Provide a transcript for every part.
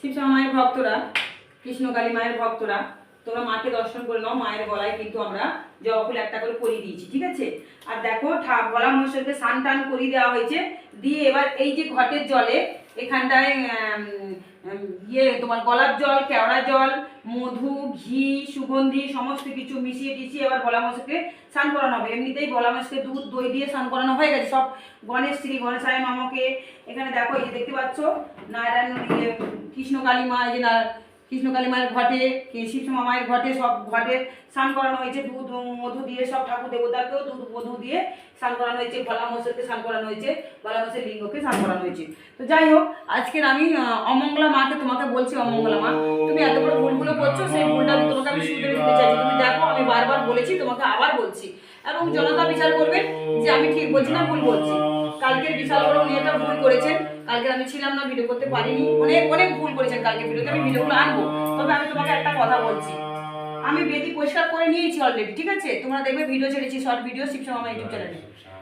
শিবশ্যামা মায়ের ভক্তরা কৃষ্ণকালী মায়ের ভক্তরা, তোমরা মাকে দর্শন করে নাও, মায়ের গলায় কিন্তু আমরা জবা ফুল একটা করে পরিয়ে দিয়েছি, ঠিক আছে? আর দেখো গলা মহেশ্বরকে স্নান টান করিয়ে দেওয়া হয়েছে, দিয়ে এবার এই যে ঘটের জলে এখানটায় ইয়ে তোমার গোলাপ জল, কেওড়া জল, মধু, ঘি, সুগন্ধি, সমস্ত কিছু মিশিয়ে টিশিয়ে এবার বলা মশাকে স্নান করানো হবে। এমনিতেই বলা মশাকে দুধ, দই দিয়ে স্নান করানো হয়ে গেছে। সব গণেশ শ্রী গণেশ গণেশায় মামাকে, এখানে দেখো, এই দেখতে পাচ্ছ নারায়ণ ইয়ে, কৃষ্ণ কালী মা এই যে না কৃষ্ণ কালী মায়ের ঘটে শিবসমা মায়ের ঘটে সব ঘটে স্নান করানো হয়েছে দুধ মধু দিয়ে সব ঠাকুর দেবতাকেও দুধ মধু দিয়ে স্নান করানো হয়েছে ভোলা মশাকে স্নান করানো হয়েছে ভোলা মশার লিঙ্গকে স্নান করানো হয়েছে। তো যাই হোক আজকের আমি অমঙ্গলা মাকে তোমাকে বলছি অমঙ্গলা মা তুমি এত বড় ভুলগুলো করছ সেই ভুলটা তোমাকে আমি শুধরে দিতে চাইছি। তুমি দেখো আমি বারবার বলেছি তোমাকে আবার বলছি। এবং জনতা বিচার করবে যে আমি ঠিক বলছি না ভুল বলছি। কালকের বিশাল বড় উনি ভুল করেছেন কালকে আমি ছিলাম না ভিডিও করতে পারিনি। অনেক অনেক ভুল করেছেন কালকে ভিডিওতে আমি ভিডিওগুলো আনব। তবে আমি তোমাকে একটা কথা বলছি। আমি বেদি পরিষ্কার করে নিয়েছি অলরেডি ঠিক আছে? তোমরা দেখবে ভিডিও ছেড়েছি শর্ট ভিডিও শিবসমা আমার ইউটিউব চ্যানেলে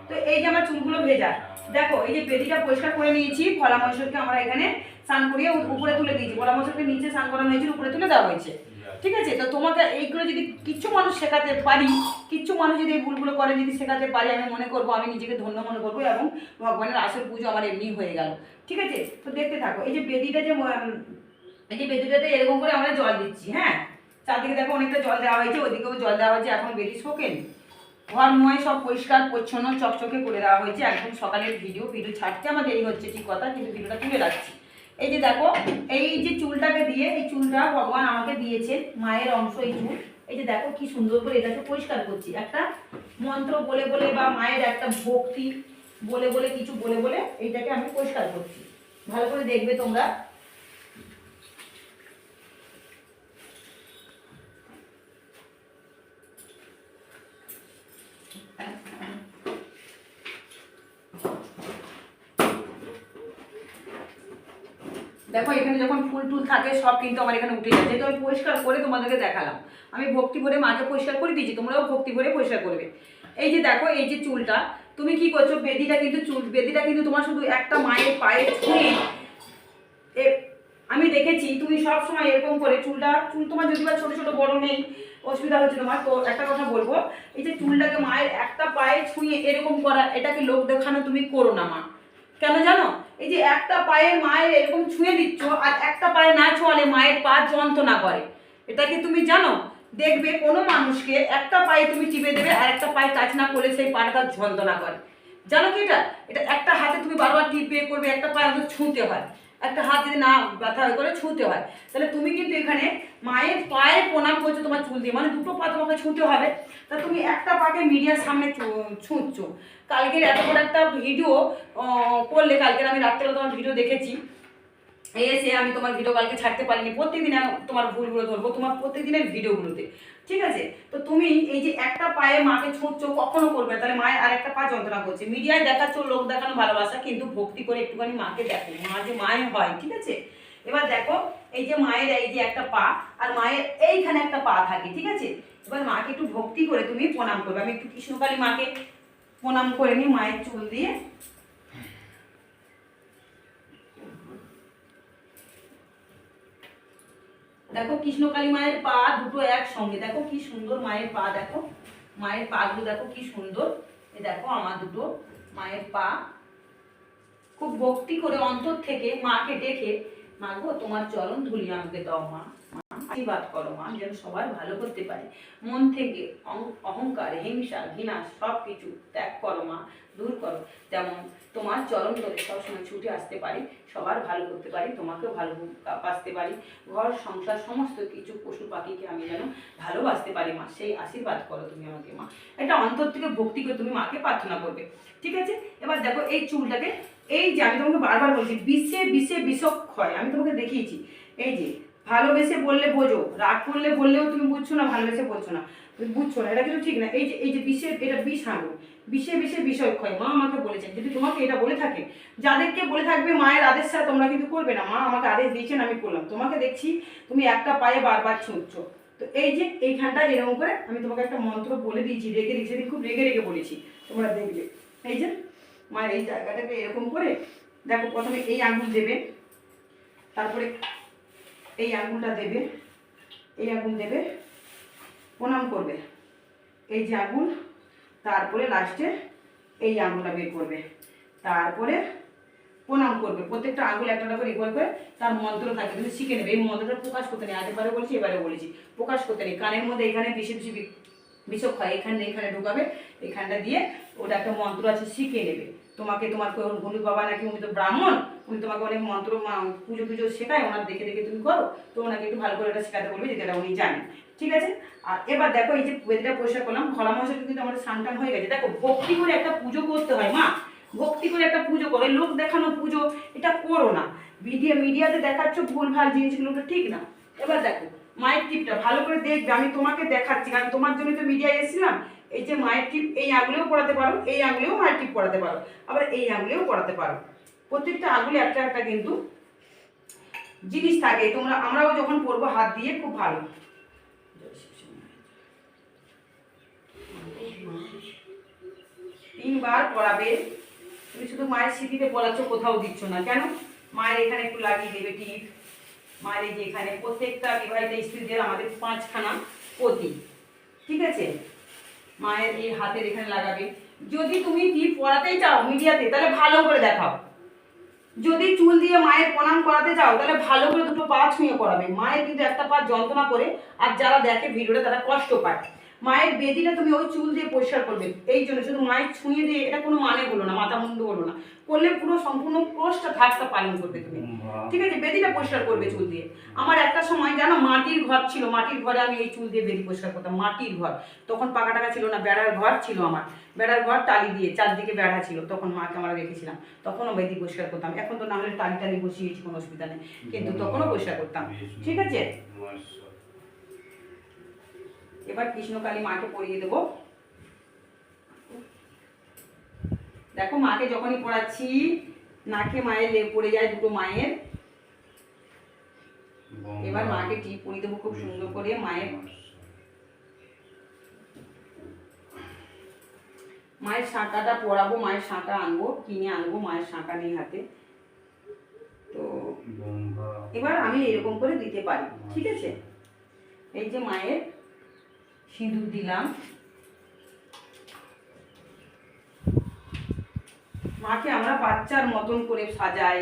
তো এই যে আমার চুলগুলো ভেজা, দেখো, এই যে বেদিটা পরিষ্কার করে নিয়েছি, ফলা মহেশ্বরকে আমরা এখানে স্নান করিয়ে উপরে তুলে দিয়েছি। ফলা মহেশ্বরকে নিচে স্নান করানো হয়েছে, উপরে তুলে দেওয়া হয়েছে। ঠিক আছে? তো তোমাকে এইগুলো যদি কিচ্ছু মানুষ শেখাতে পারি কিচ্ছু মানুষ যদি এই ভুলগুলো করে যদি শেখাতে পারি, আমি মনে করব, আমি নিজেকে ধন্য মনে করব এবং ভগবানের আসল পুজো আমার এমনি হয়ে গেল। ঠিক আছে? তো দেখতে থাকো, এই যে বেদিটা যে এই যে বেদিটাতে এরকম করে আমরা জল দিচ্ছি হ্যাঁ? চারদিকে দেখো অনেকটা জল দেওয়া হয়েছে ওদিকেও জল দেওয়া হয়েছে, এখন বেদি শোকেনি। ঘর ময় সব পরিষ্কার, পরিচ্ছন্ন, চকচকে করে দেওয়া হয়েছে, একদম সকালের ভিডিও ভিডিও ছাড়তে আমার দেরি হচ্ছে, ঠিক কথা, কিন্তু ভিডিওটা তুলে রাখছি। এই যে দেখো, এই যে চুলটাকে দিয়ে, এই চুলটা ভগবান আমাকে দিয়েছেন, মায়ের অংশ এই চুল। এই যে দেখো কি সুন্দর করে এটাকে পরিষ্কার করছি। একটা মন্ত্র বলে বলে বা মায়ের একটা ভক্তি বলে বলে কিছু বলে বলে এইটাকে আমি পরিষ্কার করছি। ভালো করে দেখবে তোমরা দেখো এখানে যখন ফুল টুল থাকে, সব কিন্তু আমার এখানে উঠে যায়। যেহেতু আমি পরিষ্কার করে তোমাদেরকে দেখালাম। আমি ভক্তি ভরে মাকে পরিষ্কার করে দিয়েছি, তোমরাও ভক্তি ভরে পরিষ্কার করবে। এই যে দেখো, এই যে চুলটা, তুমি কি করছ? বেদিটা কিন্তু চুল, বেদিটা কিন্তু তোমার শুধু একটা মায়ের পায়ে ছুঁয়ে আমি দেখেছি, তুমি সব সময় এরকম করে চুলটা, চুল তোমার যদি বা ছোট ছোট, বড় নেই, অসুবিধা হচ্ছে তোমার। তো একটা কথা বলব, এই যে চুলটাকে মায়ের একটা পায়ে ছুঁয়ে এরকম করা, এটাকে লোক দেখানো তুমি করো না, মা। কেন জানো? এই যে একটা পায়ে মায়ের এরকম ছুঁয়ে দিচ্ছ আর একটা পায়ে না ছোঁয়ালে মায়ের পা যন্ত্রণা করে। এটা কি তুমি জানো? দেখবে কোনো মানুষকে একটা পায়ে তুমি চিপে দেবে আর একটা পায়ে টাচ না করলে সেই পাটা তার যন্ত্রণা করে। জানো কি এটা? এটা একটা হাতে তুমি বারবার টিপে করবে, একটা পায়ে ছুঁতে হয়। একটা হাত যদি না ব্যথা করে ছুঁতে হয়। তাহলে তুমি কিন্তু এখানে মায়ের পায়ে প্রণাম করছ তোমার চুল দিয়ে। মানে দুটো পা তোমাকে ছুঁতে হবে। তা তুমি একটা পাকে মিডিয়ার সামনে ছুঁচ্ছো। কালকের এত বড় একটা ভিডিও করলে কালকের আমি রাত্রেবেলা তোমার ভিডিও দেখেছি। এসে আমি তোমার ভিডিও কালকে ছাড়তে পারিনি। প্রত্যেকদিন আমি তোমার ভুলগুলো ধরবো, তোমার প্রত্যেকদিনের ভিডিওগুলোতে। ঠিক আছে? তো তুমি এই যে একটা পায়ে মাকে ছুঁচ্ছো কখনো করবে তাহলে মায়ের আর একটা পা যন্ত্রণা করছে। মিডিয়ায় দেখাচ্ছ লোক দেখানো ভালোবাসা, কিন্তু ভক্তি করে একটুখানি মাকে দেখো। মা যে মায়ের হয়, ঠিক আছে? এবার দেখো, এই যে মায়ের এই যে একটা পা, আর মায়ের এইখানে একটা পা থাকে, ঠিক আছে? এবার মাকে একটু ভক্তি করে তুমি প্রণাম করবে। আমি একটু কৃষ্ণকালী মাকে প্রণাম করে নিই মায়ের চুল দিয়ে দেখো কৃষ্ণকালী মায়ের পা দুটো একসঙ্গে দেখো কি সুন্দর মায়ের পা দেখো। মায়ের পা পাগুলো দেখো কি সুন্দর। এ দেখো আমার দুটো মায়ের পা। খুব ভক্তি করে অন্তর থেকে মাকে ডেকে মা গো তোমার চরণ ধুলি আমাকে দাও মা, আশীর্বাদ করো মা, যেন সবার ভালো করতে পারে। মন থেকে অহং- অহংকার, হিংসা, ঘৃণা সব কিছু ত্যাগ করো মা, দূর করো। তেমন তোমার চরণ ধরে সবসময় ছুটে আসতে পারি, সবার ভালো করতে পারি, তোমাকেও ভালো বাঁচতে পারি। ঘর, সংসার, সমস্ত কিছু পশু পাখিকে আমি যেন ভালোবাসতে পারি মা, সেই আশীর্বাদ করো তুমি আমাকে মা। এটা অন্তর থেকে ভক্তি করে তুমি মাকে প্রার্থনা করবে। ঠিক আছে? এবার দেখো এই চুলটাকে, এই যে আমি তোমাকে বারবার বলছি, বিষে বিষে বিষক্ষয় আমি তোমাকে দেখিয়েছি। এই যে ভালোবেসে বললে বোঝো, রাগ করলে বললেও তুমি বুঝছ না, ভালোবেসে বলছো না। বুঝছ না, এটা কিন্তু ঠিক না। এই যে এই যে বিষে, এটা বিষ হাঁড়ু বিষে বিষে বিষক্ষয় মা আমাকে বলেছেন, যদি তোমাকে এটা বলে থাকে, যাদেরকে বলে থাকবে মায়ের আদেশ ছাড়া তোমরা কিন্তু করবে না। মা আমাকে আদেশ দিয়েছেন, আমি করলাম। তোমাকে দেখছি, তুমি একটা পায়ে বারবার ছুঁচ্ছ। তো এই যে, এইখানটা এরকম করে আমি তোমাকে একটা মন্ত্র বলে দিয়েছি রেগে দিয়েছি খুব রেগে রেগে বলেছি। তোমরা দেখবে। এই যে, মায়ের এই জায়গাটাকে এরকম করে, দেখো প্রথমে এই আঙুল দেবে, তারপরে এই আঙুলটা দেবে, এই আঙুল দেবে, প্রণাম করবে। এই যে আঙুল তারপরে লাস্টে এই আঙুলটা বের করবে। তারপরে প্রণাম করবে। প্রত্যেকটা আঙুল একটা করে ইকুয়াল করে তার মন্ত্র থাকে। তুমি শিখে নেবে। এই মন্ত্রটা প্রকাশ করতে নেই। আগেবারে বলেছি এবারে বলেছি। প্রকাশ করতে নেই। কানের মধ্যে এখানে বেশি বেশি বিষক হয়। এখানে এখানে ঢুকাবে। এখানটা দিয়ে ওটা একটা মন্ত্র আছে, শিখে নেবে। তোমাকে তোমার গুরু বাবা নাকি উনি তো ব্রাহ্মণ, উনি তোমাকে অনেক মন্ত্র পুজো পুজো শেখায়, ওনার দেখে দেখে তুমি করো, তো ওনাকে একটু ভালো করে এটা শেখাতে বলবে যেটা উনি জানেন। ঠিক আছে? আর এবার দেখো এই যে বেদিটা পরিষ্কার করলাম ঘলা মশলা কিন্তু আমাদের সানটান হয়ে গেছে। দেখো, ভক্তি করে একটা পুজো করতে হয় মা, ভক্তি করে একটা পুজো করো, লোক দেখানো পুজো, এটা করো না। মিডিয়া মিডিয়াতে দেখাচ্ছ ভুলভাল জিনিসগুলো ঠিক না। এবার দেখো মায়ের টিপটা ভালো করে দেখবে, আমি তোমাকে দেখাচ্ছি, কারণ তোমার জন্য তো মিডিয়ায় এসেছিলাম। এই যে মায়ের টিপ এই আঙুলেও পড়াতে পারো, এই আঙুলেও মায়ের টিপ পড়াতে পারো, আবার এই আঙুলেও পড়াতে পারো। প্রত্যেকটা আঙুলে একটা একটা কিন্তু জিনিস থাকে, তোমরা, আমরাও যখন পরবো, হাত দিয়ে খুব ভালো। তিনবার পড়াবে। তুমি শুধু মায়ের স্মৃতিতে পড়াচ্ছ কোথাও দিচ্ছ না। কেন? মায়ের এখানে একটু লাগিয়ে দেবে টিপ। মায়ের যে এখানে প্রত্যেকটা বিবাহিত স্ত্রীদের আমাদের পাঁচখানা পতি। ঠিক আছে? মায়ের এই হাতের এখানে লাগাবে। যদি তুমি টিপ পড়াতেই চাও মিডিয়াতে, তাহলে ভালো করে দেখাও। যদি চুল দিয়ে মায়ের প্রণাম করাতে চাও, তাহলে ভালো করে দুটো পা ছুঁয়ে করাবে মায়ের কিন্তু একটা পা যন্ত্রণা করে, আর যারা দেখে ভিডিওটা তারা কষ্ট পায়। মায়ের বেদিটা তুমি ওই চুল দিয়ে পরিষ্কার করবে। এই জন্য শুধু মায়ের ছুঁয়ে দিয়ে, এটা কোনো মানে হলো না, মাথা মুন্ডু হলো না। করলে পুরো সম্পূর্ণ ক্রোশটা ধাপটা পালন করবে তুমি। ঠিক আছে বেদিটা পরিষ্কার করবে চুল দিয়ে। আমার একটা সময় জানো মাটির ঘর ছিল মাটির ঘরে আমি এই চুল দিয়ে বেদি পরিষ্কার করতাম মাটির ঘর। তখন পাকা টাকা ছিল না বেড়ার ঘর ছিল আমার। বেড়ার ঘর টালি দিয়ে চারদিকে বেড়া ছিল তখন মাকে আমরা রেখেছিলাম। তখনও বেদি পরিষ্কার করতাম। এখন তো না হলে টালি টালি বসিয়েছি কোনো অসুবিধা নেই। কিন্তু তখনও পরিষ্কার করতাম। ঠিক আছে? এবার কৃষ্ণকালী মাকে পরিয়ে দেবো। দেখো মাকে যখনই পড়াচ্ছি নাকে মায়ের লেপ পড়ে যায় দুটো মায়ের। এবার মাকে টিপ পরিয়ে দেবো খুব সুন্দর করে মায়ের। মায়ের শাঁকাটা পরাবো মায়ের শাঁকা আনব কিনে আনব মায়ের শাঁকা নেই হাতে। তো এবার আমি এরকম করে দিতে পারি ঠিক আছে? এই যে মায়ের সিঁদুর দিলাম। মাকে আমরা বাচ্চার মতন করে সাজাই,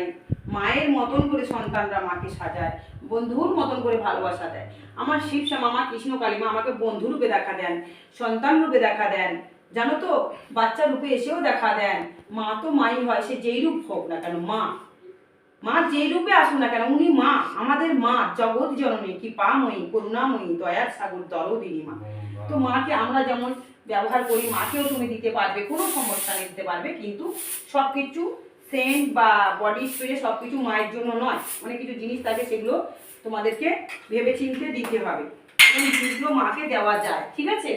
মায়ের মতন করে সন্তানরা মাকে সাজায়, বন্ধুর মতন করে ভালোবাসা দেয়। আমার শিবশ্যামা মা কৃষ্ণ কালীমা আমাকে বন্ধু রূপে দেখা দেন, সন্তান রূপে দেখা দেন, জানো তো? বাচ্চা রূপে এসেও দেখা দেন। মা তো মাই হয়, সে যেই রূপ হোক না কেন, মা। মা যেই রূপে আসুন না কেন, উনি মা, আমাদের মা, জগৎ জননী কি পাময়ী করুণাময়ী, দয়ার সাগর, দরদিনী মা। তো মাকে আমরা যেমন ব্যবহার করি মাকেও তুমি দিতে পারবে কোনো সমস্যা নেই দিতে পারবে। কিন্তু সব কিছু সেন্ট বা বডি স্প্রে সব কিছু মায়ের জন্য নয়। অনেক কিছু জিনিস থাকে সেগুলো তোমাদেরকে ভেবে চিনতে দিতে হবে। এই জিনিসগুলো মাকে দেওয়া যায় ঠিক আছে?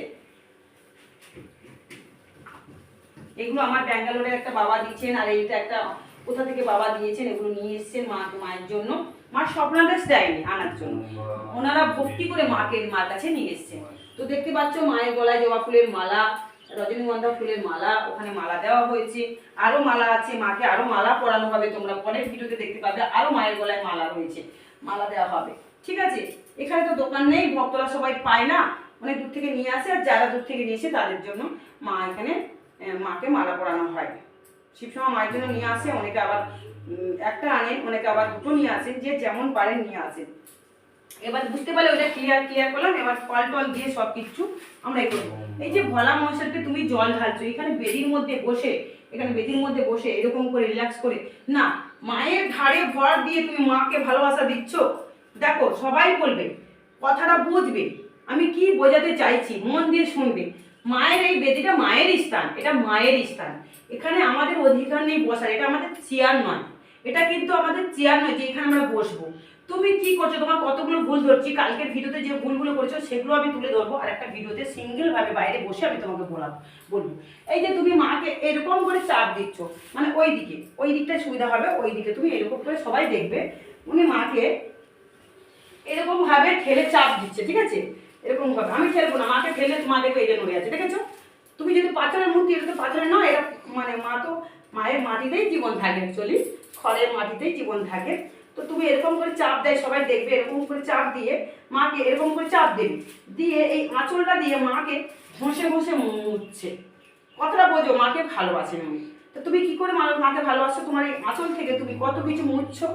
এগুলো আমার ব্যাঙ্গালোরের একটা বাবা দিচ্ছেন আর এইটা একটা কোথা থেকে বাবা দিয়েছেন এগুলো নিয়ে এসেছেন মা মায়ের জন্য। মার স্বপ্নাদেশ দেয়নি আনার জন্য। ওনারা ভক্তি করে মাকে মার কাছে নিয়ে এসেছেন। তো দেখতে পাচ্ছ মায়ের গলায় জবা ফুলের মালা, রজনীগন্ধা ফুলের মালা, ওখানে মালা দেওয়া হয়েছে। আরও মালা আছে, মাকে আরও মালা পরানো হবে, তোমরা পরের ভিডিওতে দেখতে পাবে, আরও মায়ের গলায় মালা রয়েছে, মালা দেওয়া হবে। ঠিক আছে? এখানে তো দোকান নেই, ভক্তরা সবাই পায় না অনেক দূর থেকে নিয়ে আসে, আর যারা দূর থেকে নিয়ে তাদের জন্য মা এখানে মাকে মালা পরানো হয়। শিবসমা মায়ের জন্য নিয়ে আসে, অনেকে আবার একটা আনে, অনেকে আবার দুটো নিয়ে আসেন যে যেমন পারেন নিয়ে আসেন এবার বুঝতে পারলে ওটা ক্লিয়ার ক্লিয়ার করলাম, এবার ফল টল দিয়ে সব কিছু আমরা করব। এই যে ভোলা মশালকে তুমি জল ঢালছো, এখানে বেদির মধ্যে বসে, এখানে বেদির মধ্যে বসে এরকম করে রিল্যাক্স করে, না, মায়ের ঘাড়ে ভর দিয়ে তুমি মাকে ভালোবাসা দিচ্ছ? দেখো, সবাই বলবে, কথাটা বুঝবে, আমি কি বোঝাতে চাইছি, মন দিয়ে শুনবে। মায়ের এই বেদিটা মায়ের স্থান, এটা মায়ের স্থান। এখানে আমাদের অধিকার নেই বসার, এটা আমাদের চেয়ার নয়। এটা কিন্তু আমাদের চেয়ার নয় যে এখানে আমরা বসবো। তুমি কি করছ? তোমার কতগুলো ভুল ধরছি? কালকের ভিডিওতে যে ভুলগুলো করেছ, সেগুলো আমি তুলে ধরবো। আর একটা ভিডিওতে সিঙ্গেল ভাবে বাইরে বসে আমি তোমাকে বলাবো বলব। এই যে তুমি মাকে এরকম করে চাপ দিচ্ছ মানে ওই দিকে, ওই দিকটা সুবিধা হবে, ওই দিকে তুমি এরকম করে সবাই দেখবে, উনি মাকে এরকম ভাবে ঠেলে চাপ দিচ্ছে, ঠিক আছে? এরকম ভাবে। আমি ঠেলবো না, মাকে ঠেলে মা দেখবে, এই যে নড়ে আছে, দেখেছ? তুমি যদি পাথরের মূর্তি এটা তো পাথরের নয়, এটা মানে মা তো মায়ের মাটিতেই জীবন থাকে অ্যাকচুয়ালি খড়ের মাটিতেই জীবন থাকে। তো তুমি এরকম করে চাপ দেয়, সবাই দেখবে, এরকম করে চাপ দিয়ে মাকে এরকম করে চাপ দেবে। দিয়ে এই আঁচলটা দিয়ে মাকে ঘষে ঘষে মুছছে। কতটা বোঝো, মাকে ভালোবাসে আমি তো তুমি কি করে মাকে ভালোবাসো? তোমার এই আঁচল থেকে তুমি কত কিছু মুছছো?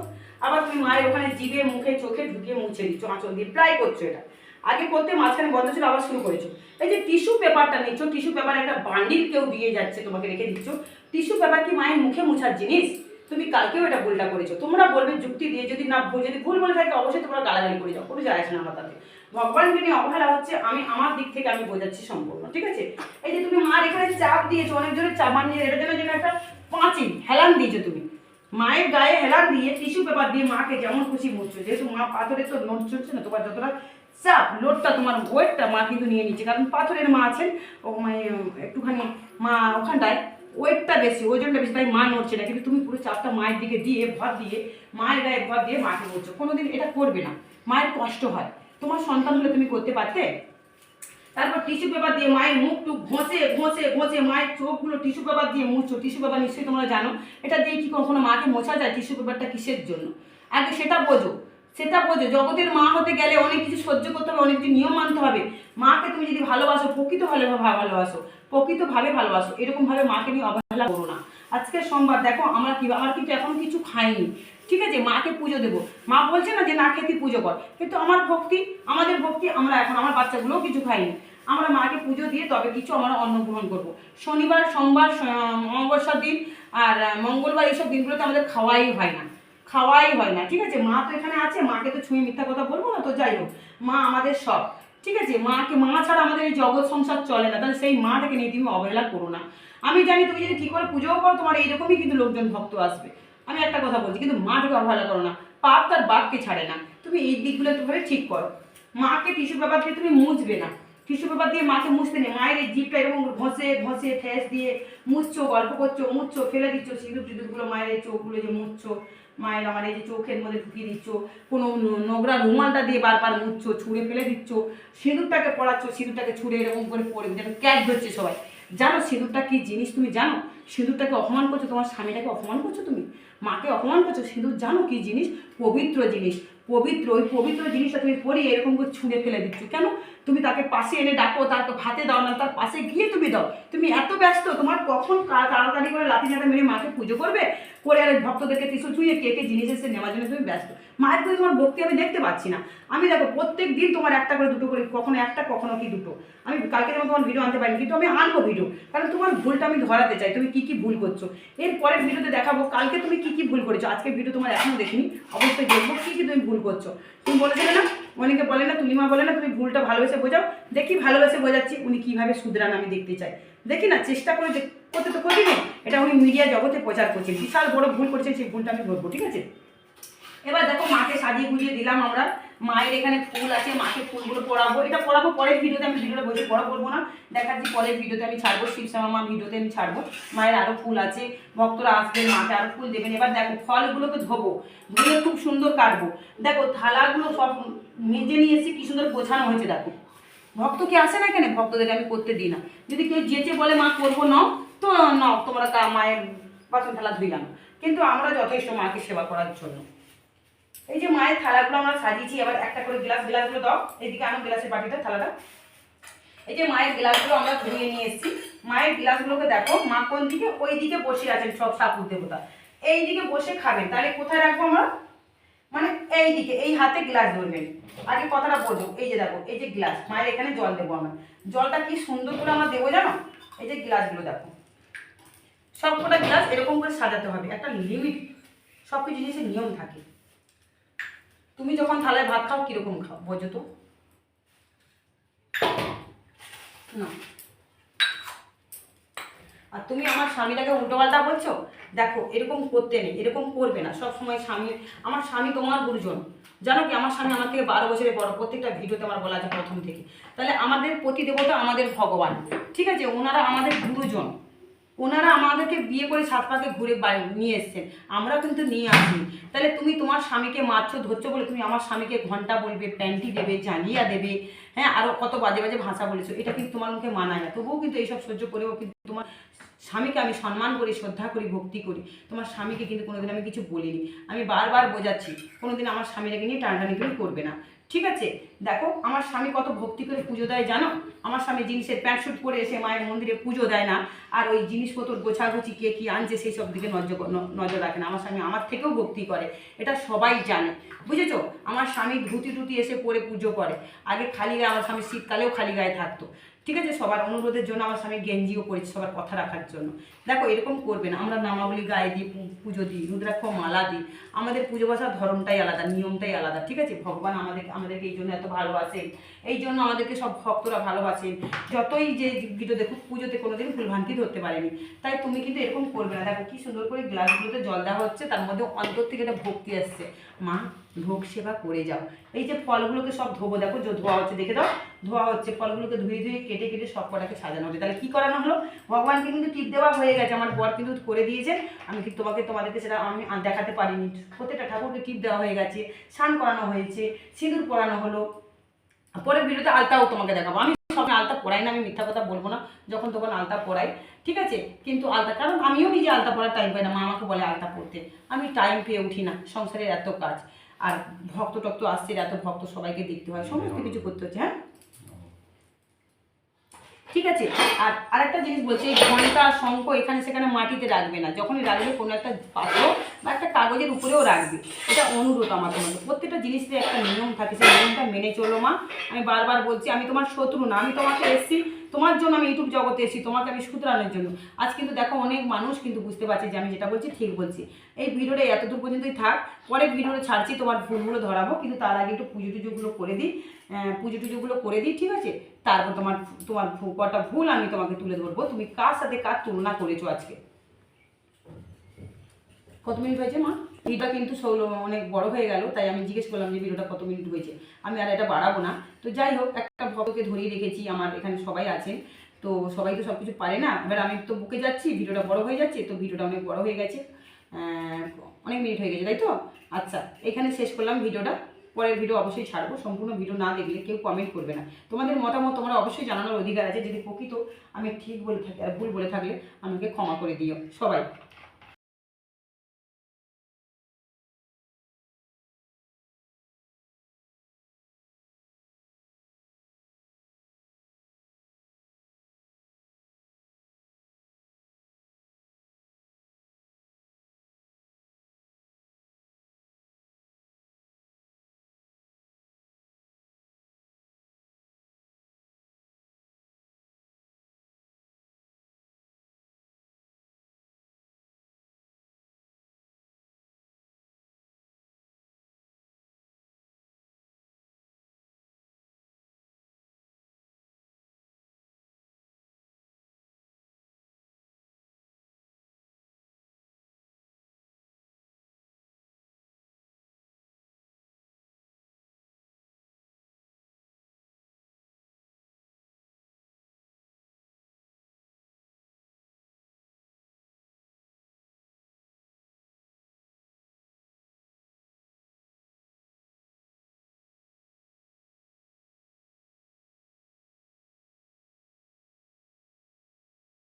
আবার তুমি মায়ের ওখানে জিভে, মুখে, চোখে ঢুকিয়ে মুছে দিচ্ছ, আঁচল দিয়ে। প্রায় করছ এটা। আগে করতে মাঝখানে বন্ধ ছিল, আবার শুরু করেছ। এই যে টিস্যু পেপারটা নিচ্ছ, টিস্যু পেপার একটা বান্ডিল কেউ দিয়ে যাচ্ছে, তোমাকে রেখে দিচ্ছ। টিস্যু পেপার কি মায়ের মুখে মুছার জিনিস? তুমি কালকেও এটা ভুলটা করেছ। তোমরা বলবে যুক্তি দিয়ে, যদি না ভুল, যদি ভুল বলে থাকে, অবশ্যই তোমরা গালাগালি করে যাও। কোনো যায় না আমার তাতে ভগবানকে নিয়ে অবহেলা হচ্ছে, আমি আমার দিক থেকে আমি বোঝাচ্ছি সম্পূর্ণ, ঠিক আছে? এই যে তুমি মার এখানে চাপ দিয়েছ, অনেক জোরে চাপ মানিয়ে জন্য যেন একটা পাঁচিল, হেলান দিয়েছ তুমি। মায়ের গায়ে হেলান দিয়ে টিস্যু পেপার দিয়ে মাকে যেমন খুশি মুছছো, যেহেতু মা পাথরের তো নোট চলছে না, তোমার যতটা চাপ লোডটা তোমার ওয়েটটা মা কিন্তু নিয়ে নিচ্ছে। কারণ পাথরের মা আছেন, ও মানে একটুখানি মা ওখানটায় ওয়েটটা বেশি, ওজনটা বেশি, তাই মা নড়ছে না। কিন্তু তুমি পুরো চাপটা মায়ের দিকে দিয়ে, ভর দিয়ে, মায়ের গায়ে ভর দিয়ে মাকে বলছো কোনোদিন এটা করবে না। মায়ের কষ্ট হয়। তোমার সন্তান হলে তুমি করতে পারতে। তারপর টিস্যু পেপার দিয়ে মায়ের মুখ টুক ঘষে ঘষে ঘষে মায়ের চোখগুলো টিস্যু পেপার দিয়ে মুছছো টিস্যু পেপার নিশ্চয়ই তোমরা জানো। এটা দিয়ে কি কখনো মাকে মোছা যায় টিস্যু পেপারটা কিসের জন্য? আগে সেটা বোঝো। সেটা বোঝো। জগতের মা হতে গেলে অনেক কিছু সহ্য করতে হবে, অনেক কিছু নিয়ম মানতে হবে। মাকে তুমি যদি ভালোবাসো, প্রকৃত ভালো ভালোবাসো, প্রকৃতভাবে ভালোবাসো, এরকমভাবে মাকে নিয়ে অবহেলা করো না। আজকে সোমবার দেখো, আমরা কি আমার কিন্তু এখন কিছু খাইনি। ঠিক আছে? মাকে পুজো দেবো। মা বলছে না যে, না খেতে পুজো কর। কিন্তু আমার ভক্তি, আমাদের ভক্তি, আমরা এখন, আমার বাচ্চাগুলোও কিছু খাইনি। আমরা মাকে পুজো দিয়ে তবে কিছু আমরা অন্ন গ্রহণ করব। শনিবার, সোমবার অমাবস্যার দিন, আর, মঙ্গলবার এইসব দিনগুলোতে আমাদের খাওয়াই হয় না। খাওয়াই হয় না, ঠিক আছে? মা তো এখানে আছে, মাকে তো ছুঁয়ে মিথ্যা কথা বলব না, তো যাই হোক। মা আমাদের সব ঠিক আছে? মাকে, মা ছাড়া আমাদের এই জগৎ সংসার চলে না, তাহলে সেই মাটাকে নিয়ে তুমি অবহেলা করো না। আমি জানি তুমি যদি ঠিক করে পুজোও করো, তোমার এইরকমই কিন্তু লোকজন ভক্ত আসবে। আমি একটা কথা বলছি, কিন্তু মাটাকে অবহেলা করো না। পাপ তার বাপকে ছাড়ে না। তুমি এই দিকগুলো একটু ভাবে ঠিক করো। মাকে টিস্যু পেপার দিয়ে তুমি মুছবে না। টিস্যু পেপার দিয়ে মাকে মুছতে নেই। মায়ের এই জিপটা এরকম ঘষে ঘষে, ঠেস দিয়ে মুছছো, গল্প করছ, মুছছো, ফেলে দিচ্ছ সিঁদুর টিঁদুরগুলো মায়ের এই চোখগুলো যে মুছছো। মায়ের আমার এই যে চোখের মধ্যে ঢুকিয়ে দিচ্ছ, কোনো নোংরা রুমালটা দিয়ে বারবার মুচ্ছ ছুঁড়ে ফেলে দিচ্ছ, সিঁদুরটাকে পড়াচ্ছ সিঁদুরটাকে ছুঁড়ে এরকম করে পড়ে যেন ক্যাচ ধরছে সবাই। জানো সিঁদুরটা কী জিনিস তুমি জানো? সিঁদুরটাকে অপমান করছ, তোমার স্বামীটাকে অপমান করছ তুমি? মাকে অপমান করছ, সিঁদুর জানো কী জিনিস? পবিত্র জিনিস। পবিত্র, ওই পবিত্র জিনিসটা তুমি পড়িয়ে এরকম করে ছুঁড়ে ফেলে দিচ্ছ। কেন? তুমি তাকে পাশে এনে ডাকো তাকে ভাতে দাও না তার পাশে গিয়ে তুমি দাও। তুমি এত ব্যস্ত, তোমার কখন তাড়াতাড়ি করে লাঠি ঝাঁটা মেরে মাকে পুজো করবে? করে আর ভক্তদেরকে কিছু ছুঁয়ে কে কে জিনিস এসে নেওয়ার জন্য তুমি ব্যস্ত। মায়ের প্রতি তোমার ভক্তি আমি দেখতে পাচ্ছি না। আমি দেখো, প্রত্যেক দিন তোমার একটা করে দুটো করে, কখনো একটা, কখনো কি দুটো। আমি কালকে যেমন তোমার ভিডিও আনতে পারিনি, কিন্তু আমি আনব ভিডিও কারণ তোমার ভুলটা আমি ধরাতে চাই, তুমি কি কি ভুল করছ। এর পরের ভিডিওতে দেখাবো, কালকে তুমি কি কি ভুল করেছ। আজকে ভিডিও তোমার এখনও দেখিনি, অবশ্যই দেখব কি কি তুমি ভুল করছ। তুমি বলেছিলে না অনেকে বলে না, তুলিমা বলে না, তুমি ভুলটা ভালোবেসে বোঝাও। দেখি ভালোবেসে বোঝাচ্ছি উনি কীভাবে শুধরান আমি দেখতে চাই। দেখি না, চেষ্টা করে করতে তো করিনি এটা উনি মিডিয়া জগতে প্রচার করছেন, বিশাল বড় ভুল করছেন, সেই ভুলটা আমি ধরবো, ঠিক আছে? এবার দেখো মাকে সাজিয়ে গুজিয়ে দিলাম আমরা। মায়ের এখানে ফুল আছে, মাকে ফুলগুলো পড়াবো এটা পড়াবো পরের ভিডিওতে, আমি ভিডিওটা বসে পড়া করব না। দেখাচ্ছি পরের ভিডিওতে আমি ছাড়বো শিবশ্যামা মা ভিডিওতে আমি ছাড়বো। মায়ের আরও ফুল আছে, ভক্তরা আসবেন মাকে আরও ফুল দেবেন। এবার দেখো, ফলগুলোকে ধোবো, ধুয়ে খুব সুন্দর কাটবো। দেখো, থালাগুলো সব মেজে নিয়ে এসে কি সুন্দর গোছানো হয়েছে, দেখো। ভক্ত কি আসে না এখানে? ভক্তদের আমি করতে দিই না। যদি কেউ যেচে বলে, মা, করব, নাও, তো নাও, তোমরা মায়ের বাসন থালা ধুইলাম। কিন্তু আমরা যথেষ্ট মাকে সেবা করার জন্য। এই যে মায়ের থালাগুলো আমরা সাজিয়েছি, এবার একটা করে গ্লাস গ্লাসগুলো দাও। এইদিকে আনো গ্লাসের বাটিটা, থালাটা। এই যে মায়ের গ্লাসগুলো আমরা ধুয়ে নিয়ে এসেছি। মায়ের গ্লাসগুলোকে দেখো, মা কোন দিকে? ওই দিকে বসে আছেন সব ঠাকুর দেবতা এই দিকে বসে খাবেন। তাহলে কোথায় রাখব আমরা? মানে এই দিকে, এই হাতে গ্লাস ধরবেন। আগে কথাটা বলব। এই যে দেখো, এই যে গ্লাস, মায়ের এখানে জল দেবো আমরা। জলটা কি সুন্দর করে আমরা দেবো জানো? এই যে গ্লাসগুলো দেখো। সব কটা গ্লাস এরকম করে সাজাতে হবে। একটা লিমিট। সব কিছু জিনিসের নিয়ম থাকে। তুমি যখন থালায় ভাত খাও, কীরকম খাও? বোঝো তো। না। আর তুমি আমার স্বামীটাকে উল্টোপাল্টা বলছো? দেখো, এরকম করতে নেই, এরকম করবে না। সব সময় স্বামী, আমার স্বামী তোমার গুরুজন। জানো কি, আমার স্বামী আমার থেকে বারো বছরের বড়। প্রত্যেকটা ভিডিওতে আমার বলা আছে প্রথম থেকে। তাহলে আমাদের প্রতি দেবতা আমাদের ভগবান। ঠিক আছে? ওনারা আমাদের গুরুজন। ওনারা আমাদেরকে বিয়ে করে সাত পাকে ঘুরে নিয়ে এসছেন। আমরা কিন্তু নিয়ে আসি তাহলে তুমি তোমার স্বামীকে মারছো, ধরছো বলে তুমি আমার স্বামীকে ঘণ্টা বলবে, প্যান্টি দেবে, জালিয়া দেবে হ্যাঁ আরও কত বাজে বাজে ভাষা বলেছ। এটা কিন্তু তোমার মুখে মানায় না। তবুও কিন্তু এইসব সহ্য করেও কিন্তু তোমার স্বামীকে আমি সম্মান করি, শ্রদ্ধা করি, ভক্তি করি। তোমার স্বামীকে কিন্তু কোনোদিন আমি কিছু বলিনি। আমি বারবার বোঝাচ্ছি, কোনোদিন আমার স্বামীটাকে নিয়ে টানাটানি করে করবে না। ঠিক আছে? দেখো, আমার স্বামী কত ভক্তি করে পুজো দেয়, জানো? আমার স্বামী জিনিসের প্যান্ট শ্যুট পরে এসে মায়ের মন্দিরে পুজো দেয় না, আর ওই জিনিসপত্র গোছাগুছি কে কী আনছে সেই সব দিকে নজর নজর রাখে না। আমার স্বামী আমার থেকেও ভক্তি করে, এটা সবাই জানে। বুঝেছ? আমার স্বামী ধুতি টুতি এসে পরে পুজো করে। আগে খালি গায়ে, আমার স্বামী শীতকালেও খালি গায়ে থাকতো। ঠিক আছে? সবার অনুরোধের জন্য আমার স্বামী গেঞ্জিও পরেছে সবার কথা রাখার জন্য। দেখো, এরকম করবে না। আমরা নামাবলি গায়ে দিই পুজো দিই, রুদ্রাক্ষ মালা দিই। আমাদের পুজো বসার ধরনটাই আলাদা, নিয়মটাই আলাদা, ঠিক আছে? ভগবান আমাদের আমাদেরকে এই জন্য এত ভালোবাসেন। এই জন্য আমাদেরকে সব ভক্তরা ভালোবাসেন। যতই যে ভিডিও দেখুক, পুজোতে কোনোদিন ভুলভ্রান্তি ধরতে পারেনি। তাই তুমি কিন্তু এরকম করবে না। দেখো, কি সুন্দর করে গ্লাসগুলোতে জল দেওয়া হচ্ছে, তার মধ্যে অন্তর থেকে একটা ভক্তি আসছে। মা, ভোগ সেবা করে যাও। এই যে ফলগুলোকে সব ধোবো, দেখো ধোয়া হচ্ছে, দেখে দাও। ধোয়া হচ্ছে ফলগুলোকে ধুয়ে ধুয়ে কেটে কেটে সব কটাকে সাজানো হবে তাহলে কি করানো হলো? ভগবানকে কিন্তু টিপ দেওয়া হয়ে গেছে আমার বর কিন্তু করে দিয়েছে। আমি কিন্তু তোমাকে তোমাদেরকে সেটা আমি দেখাতে পারিনি। প্রত্যেকটা ঠাকুরকে টিপ দেওয়া হয়ে গেছে স্নান করানো হয়েছে সিঁদুর পরানো হলো। পরের ভিডিওতে আলতাও তোমাকে দেখাবো। আমি সব আলতা পরাই না আমি মিথ্যা কথা বলব না যখন তখন আলতা পরাই ঠিক আছে? কিন্তু আলতা কারণ আমিও নিজে আলতা পরার টাইম পাই না মা আমাকে বলে আলতা পরতে। আমি টাইম পেয়ে উঠি না সংসারের এত কাজ। আর ভক্ত টক্ত আসছে এত ভক্ত সবাইকে দেখতে হয় সমস্ত কিছু করতে হচ্ছে হ্যাঁ? ঠিক আছে? আর আরেকটা জিনিস বলছি, এই ঘণ্টা শঙ্খ এখানে সেখানে মাটিতে রাখবে না। যখনই রাখবে কোনো একটা পাত্র বা একটা কাগজের উপরেও রাখবে। এটা অনুরোধ আমার তোমাদের প্রত্যেকটা জিনিসের একটা নিয়ম থাকে, সেই নিয়মটা মেনে চলো মা। আমি বারবার বলছি, আমি তোমার শত্রু না, আমি তোমাকে এসেছি। তোমার জন্য আমি ইউটিউব জগতে এসেছি, তোমাকে আমি শুধরানোর জন্য। আজ কিন্তু দেখো অনেক মানুষ কিন্তু বুঝতে পারছে যে আমি যেটা বলছি ঠিক বলছি। এই ভিডিওটা এতদূর পর্যন্তই থাক, পরে ভিডিওটা ছাড়ছি, তোমার ভুলগুলো ধরাবো, কিন্তু তার আগে একটু পুজো টুজোগুলো করে দিই। পুজো টুজোগুলো করে দিই, ঠিক আছে? তারপর তোমার তোমার কটা ভুল আমি তোমাকে তুলে ধরবো। তুমি কার সাথে কার তুলনা করেছ আজকে? কত মিনিট হয়েছে মা? ভিডিওটা কিন্তু সৌল অনেক বড় হয়ে গেল, তাই আমি জিজ্ঞেস করলাম যে ভিডিওটা কত মিনিট হয়েছে? আমি আর এটা বাড়াবো না। তো যাই হোক, একটা ভক্তকে ধরিয়ে রেখেছি, আমার এখানে সবাই আছেন। তো সবাই তো সব কিছু পারে না? এবার আমি তো বুকে যাচ্ছি, ভিডিওটা বড় হয়ে যাচ্ছে, তো ভিডিওটা অনেক বড় হয়ে গেছে। অনেক মিনিট হয়ে গেছে, তাই তো? আচ্ছা এখানে শেষ করলাম ভিডিওটা। পরের ভিডিও অবশ্যই ছাড়বো। সম্পূর্ণ ভিডিও না দেখলে কেউ কমেন্ট করবে না। তোমাদের মতামত তোমার অবশ্যই জানানোর অধিকার আছে। যদি প্রকৃত আমি ঠিক বলে থাকি আর ভুল বলে থাকলে আমাকে ক্ষমা করে দিও। সবাই।